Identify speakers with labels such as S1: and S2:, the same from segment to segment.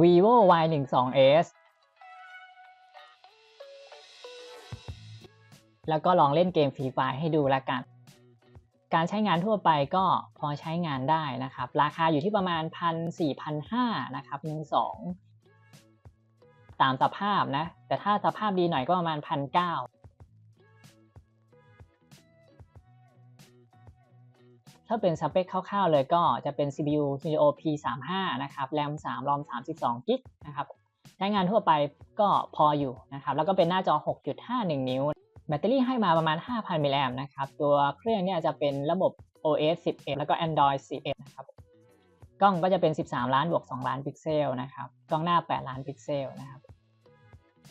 S1: vivo y 1 2 s แล้วก็ลองเล่นเกมฟรีไฟให้ดูละกัน การใช้งานทั่วไปก็พอใช้งานได้นะครับ ราคาอยู่ที่ประมาณ 1 4 0 0 5นะครับมือสองตามสภาพนะ แต่ถ้าสภาพดีหน่อยก็ประมาณ 1 ถ้าเป็นสเปคคร่าวๆเลยก็จะเป็น CPU Helio P35 นะครับ RAM 3 ROM 32 g b นะครับ ใช้งานทั่วไปก็พออยู่นะครับ แล้วก็เป็นหน้าจอ 6.51 นิ้ว แบตเตอรี่ให้มาประมาณ 5,000 มิลลิแอมนะครับ ตัวเครื่องเนี่ยจะเป็นระบบ OS 11 แล้วก็ Android 11 นะครับ กล้องก็จะเป็น 13 ล้านบวก 2 ล้านพิกเซลนะครับ กล้องหน้า 8 ล้านพิกเซลนะครับ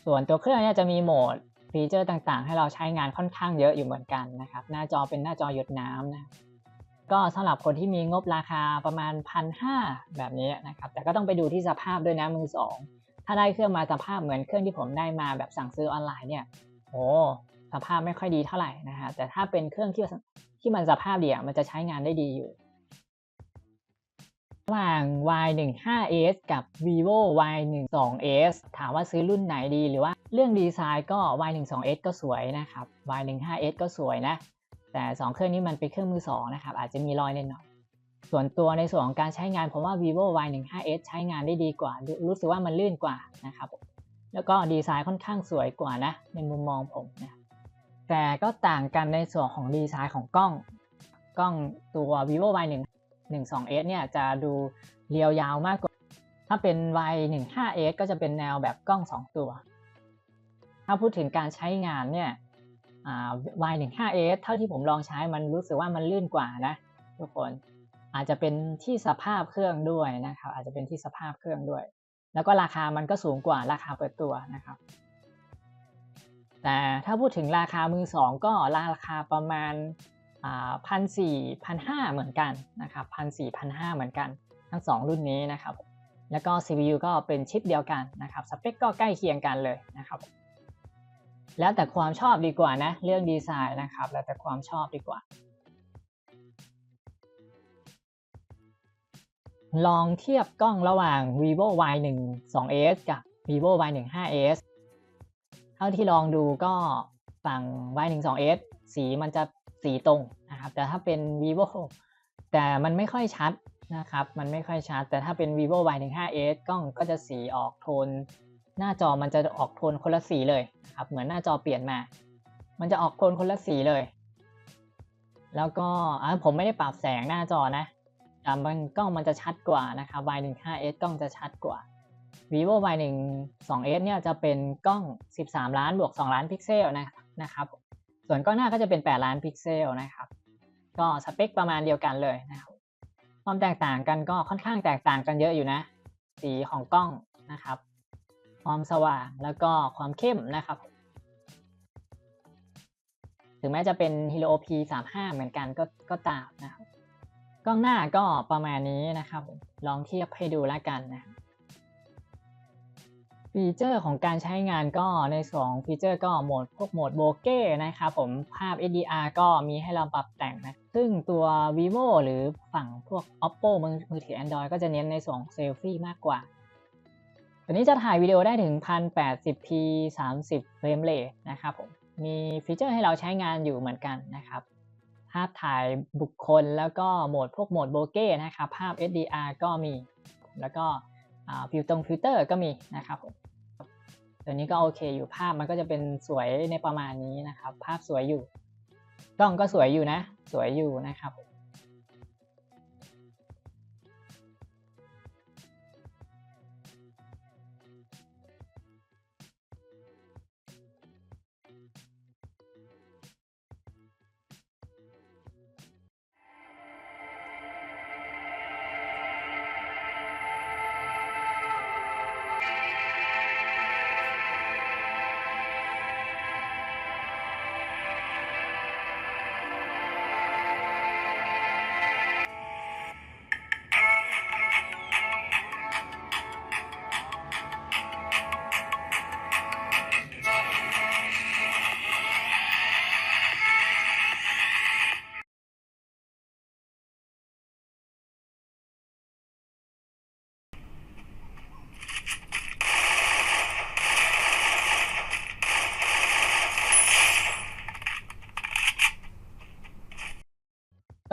S1: ส่วนตัวเครื่องเนี่ยจะมีโหมดฟีเจอร์ต่างๆ ให้เราใช้งานค่อนข้างเยอะอยู่เหมือนกันนะครับ หน้าจอเป็นหน้าจอหยดน้ำนะ ก็สำหรับคนที่มีงบราคาประมาณพันห้าแบบนี้นะครับ แต่ก็ต้องไปดูที่สภาพด้วยนะมือสอง ถ้าได้เครื่องมาสภาพเหมือนเครื่องที่ผมได้มาแบบสั่งซื้อออนไลน์เนี่ย โอ้สภาพไม่ค่อยดีเท่าไหร่นะฮะ แต่ถ้าเป็นเครื่องที่ที่มันสภาพดีอะมันจะใช้งานได้ดีอยู่ ระหว่าง Y15s กับ vivo Y12s ถามว่าซื้อรุ่นไหนดีหรือว่าเรื่องดีไซน์ก็ Y12s ก็สวยนะครับ Y15s ก็สวยนะ แต่ 2 เครื่องนี้มันเป็นเครื่องมือ 2 นะครับ อาจจะมีรอยเล็กน้อย ส่วนตัวในส่วนของการใช้งานผมว่า vivo Y15s ใช้งานได้ดีกว่า รู้สึกว่ามันลื่นกว่านะครับแล้วก็ดีไซน์ค่อนข้างสวยกว่านะ ในมุมมองผมนะแต่ก็ต่างกันในส่วนของดีไซน์ของกล้อง กล้องตัว vivo Y1 12s เนี่ยจะดูเรียวยาวมากกว่า ถ้าเป็น Y15s ก็จะเป็นแนวแบบกล้อง 2 ตัว ถ้าพูดถึงการใช้งานเนี่ย Y15s เท่าที่ผมลองใช้มันรู้สึกว่ามันลื่นกว่านะทุกคนอาจจะเป็นที่สภาพเครื่องด้วยนะครับ อาจจะเป็นที่สภาพเครื่องด้วย แล้วก็ราคามันก็สูงกว่าราคาเปิดตัวนะครับ แต่ถ้าพูดถึงราคามือสองก็ราคาประมาณพันสี่พันห้าเหมือนกันนะครับพันสี่พันห้าเหมือนกัน ทั้งสองรุ่นนี้นะครับ แล้วก็ CPU ก็เป็นชิปเดียวกันนะครับ สเปคก็ใกล้เคียงกันเลยนะครับ แล้วแต่ความชอบดีกว่านะ เรื่องดีไซน์นะครับ แล้วแต่ความชอบดีกว่า ลองเทียบกล้องระหว่าง vivo y 1 2s กับ vivo y 1 5s เท่าที่ลองดูก็ฝั่ง y 1 2s สีมันจะสีตรงนะครับ แต่ถ้าเป็น vivo แต่มันไม่ค่อยชัดนะครับ มันไม่ค่อยชัด แต่ถ้าเป็น vivo y 1 5s กล้องก็จะสีออกโทน หน้าจอมันจะออกโทนคนละสีเลยครับเหมือนหน้าจอเปลี่ยนมา มันจะออกโทนคนละสีเลย แล้วก็ผมไม่ได้ปรับแสงหน้าจอนะแต่มันกล้องมันจะชัดกว่านะครับ Y15s กล้องจะชัดกว่า vivo Y12s เนี่ยจะเป็นกล้อง 13 ล้านบวก 2 ล้านพิกเซลนะนะครับ ส่วนกล้องหน้าก็จะเป็น 8 ล้านพิกเซลนะครับ ก็สเปคประมาณเดียวกันเลยนะครับ ความแตกต่างกันก็ค่อนข้างแตกต่างกันเยอะอยู่นะ สีของกล้องนะครับ ความสว่างแล้วก็ความเข้มนะครับ ถึงแม้จะเป็น Helio P35 เหมือนกันก็ก็ตามนะครับกล้องหน้าก็ประมาณนี้นะครับ ลองเทียบให้ดูแล้วกันนะฟีเจอร์ของการใช้งานก็ในส่วนฟีเจอร์ก็โหมดพวกโหมดโบเก้นะครับผมภาพ HDR ก็มีให้เราปรับแต่งนะ ซึ่งตัว vivo หรือฝั่งพวก oppo มือมือถือ android ก็จะเน้นในส่วนเซลฟี่มากกว่า ตัวนี้จะถ่ายวิดีโอได้ถึง 1080p 30 เฟรมเรทนะครับผม มีฟีเจอร์ให้เราใช้งานอยู่เหมือนกันนะครับ ภาพถ่ายบุคคลแล้วก็โหมดพวกโหมดโบเก้นะครับ ภาพ HDR ก็มี แล้วก็ฟิลตรงฟิลเตอร์ก็มีนะครับผมตัวนี้ก็โอเคอยู่ภาพมันก็จะเป็นสวยในประมาณนี้นะครับ ภาพสวยอยู่ กล้องก็สวยอยู่นะ สวยอยู่นะครับ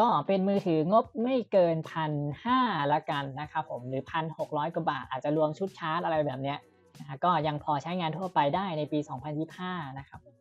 S1: ก็เป็นมือถืองบไม่เกินพันห้าละกันนะครับผมหรือพันหกร้อยกว่าบาท อาจจะรวมชุดชาร์จอะไรแบบเนี้ยนะก็ยังพอใช้งานทั่วไปได้ในปี 2025 นะครับ